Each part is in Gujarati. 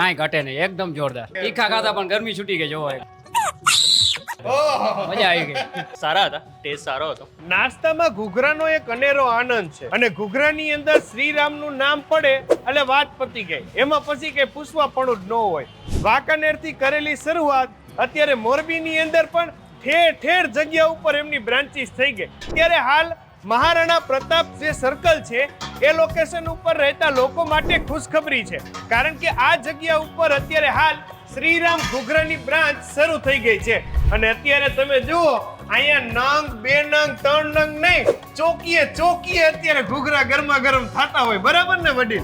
કાંઈ ઘટે નહીં એકદમ જોરદાર. તીખા ખાતા પણ ગરમી છૂટી ગઈ જોવો મજા આવી ગઈ. સારા હતા ટેસ્ટ સારો હતો. નાસ્તામાં ઘૂઘરાનો એક અનેરો આનંદ છે. અને ઘૂઘરાની અંદર શ્રીરામનું નામ પડે એટલે વાત પતી ગઈ. એમાં પછી કઈ પૂછવા જ ન હોય. વાંકાનેરથી કરેલી શરૂઆત અત્યારે મોરબીની અંદર પણ ઠેર ઠેર જગ્યા ઉપર એમની બ્રાન્ચીસ થઈ ગઈ. અત્યારે હાલ મહારાણા પ્રતાપ જે સર્કલ છે, એ લોકેશન ઉપર રહેતા લોકો માટે ખુશખબરી છે. કારણ કે આ જગ્યા ઉપર અત્યારે હાલ શ્રીરામ ઘુઘરાની બ્રાન્ચ શરૂ થઈ ગઈ છે. અને અત્યારે તમે જુઓ, અહીંયા નંગ, બે નંગ, ત્રણ નંગ નહીં, ચોકીએ ચોકીએ અત્યારે ઘૂઘરા ગરમા ગરમ થતા હોય. બરાબર ને, વડીલ?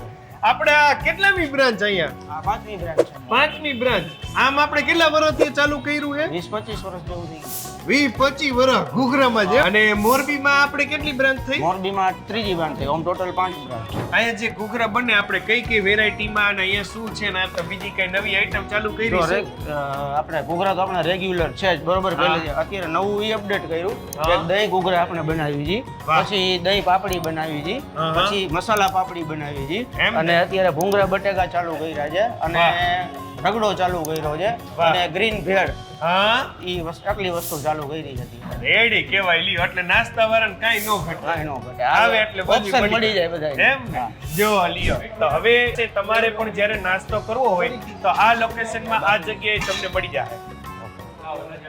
આપણે આ કેટલામી બ્રાન્ચ અહીંયા? આ પાંચમી બ્રાન્ચ છે પાંચમી બ્રાન્ચ. આમ આપણે કેટલા વર્ષથી ચાલુ કર્યું છે? વીસ પચીસ વર્ષ જેવું થઈ ગયું. વીસ પચીસ વર્ષ ઘૂઘરામાં છે અને મોરબીમાં આપણે કેટલી બ્રાન્ચ થઈ? મોરબીમાં ત્રીજી બ્રાન્ચ થઈ. ઓમ ટોટલ પાંચ બ્રાન્ચ. અહીંયા જે ઘૂઘરા બને આપણે કઈ કઈ વેરાયટીમાં અને અહીંયા શું છે ને આપણે બીજી કઈ નવી આઈટમ ચાલુ કરી છે? આપણે ઘૂઘરા તો આપણે રેગ્યુલર છે જ. બરોબર પહેલે અત્યારે નવું એ અપડેટ કર્યું. કે દહીં ઘૂઘરા આપણે બનાવી છી. વાહ. પછી દહીં પાપડી બનાવી હતી. પછી મસાલા પાપડી બનાવી હતી અને અત્યારે ભૂંગળા બટેકા ચાલુ કર્યા છે અને રગડો ચાલુ કર્યો છે અને ગ્રીન ભેળ હા? ઈ આટલી વસ્તુ ચાલુ કરી હતી રેડી કેવાય લ્યો એટલે નાસ્તા વાળાને કઈ ન ઘટે. કાંઈ નો ઘટે. આવે એટલે બધું ઓપ્શન મળી જાય. બધા એમ ને? જો લ્યો તો હવે તમારે પણ જ્યારે નાસ્તો કરવો હોય તો આ લોકેશનમાં આ જગ્યાએ તમને મળી જાય.